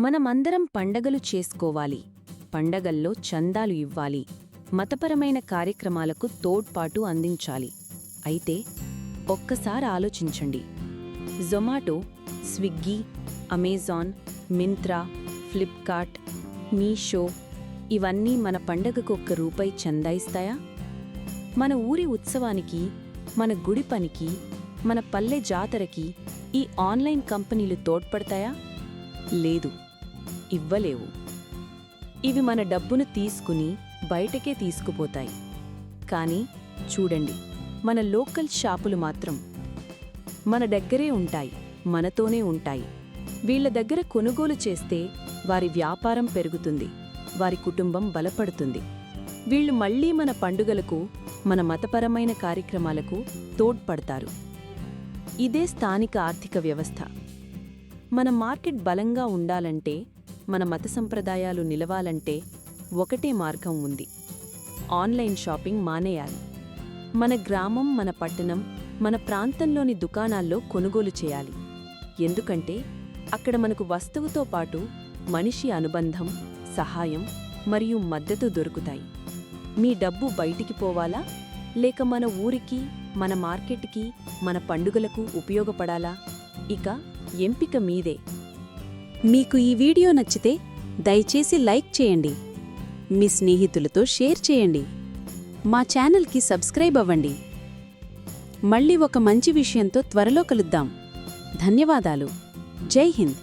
మనమందరం పండగలు చేసుకోవాలి. పండగల్లో చందాలు ఇవ్వాలి. మతపరమైన కార్యక్రమాలకు తోడ్పాటు అందించాలి. అయితే ఒక్కసారి ఆలోచించండి. Zomato Swiggy Amazon Myntra Flipkart Meesho ఇవన్నీ మన పండగకు ఒక్క రూపాయి చందాయిస్తాయా మన ఊరి ఉత్సవానికి మన గుడి పనికి మన పల్లె జాతరకి ఈ ఆన్లైన్ కంపెనీలు తోడ్పడతాయా? లేదు. ఇవ్వలేవు. ఇవి మన డబ్బును తీసుకుని బయటకే తీసుకుపోతాయి. కానీ చూడండి మన లోకల్ షాపులు మాత్రం మన దగ్గరే ఉంటాయి మనతోనే ఉంటాయి. వీళ్ళ దగ్గర కొనుగోలు చేస్తే వారి వ్యాపారం పెరుగుతుంది వారి కుటుంబం బలపడుతుంది. వీళ్ళు మళ్ళీ మన పండుగలకు మన మతపరమైన కార్యక్రమాలకు తోడ్పడతారు. ఇదే స్థానిక ఆర్థిక వ్యవస్థ. మన మార్కెట్ బలంగా ఉండాలంటే మన మత సంప్రదాయాలు నిలవాలంటే ఒకటే మార్గం ఉంది. ఆన్లైన్ షాపింగ్ మానేయాలి. మన గ్రామం మన పట్టణం మన ప్రాంతంలోని దుకాణాల్లో కొనుగోలు చేయాలి. ఎందుకంటే అక్కడ మనకు వస్తువుతో పాటు మనిషి అనుబంధం సహాయం మరియు మద్దతు దొరుకుతాయి. మీ డబ్బు బయటికి పోవాలా? లేక మన ఊరికి మన మార్కెట్కి మన పండుగలకు ఉపయోగపడాలా? ఇక ఎంపిక మీదే. మీకు ఈ వీడియో నచ్చితే దయచేసి లైక్ చేయండి. మీ స్నేహితులతో షేర్ చేయండి. మా ఛానల్కి సబ్స్క్రైబ్ అవ్వండి. మళ్ళీ ఒక మంచి విషయంతో త్వరలో కలుద్దాం. ధన్యవాదాలు. జై హింద్.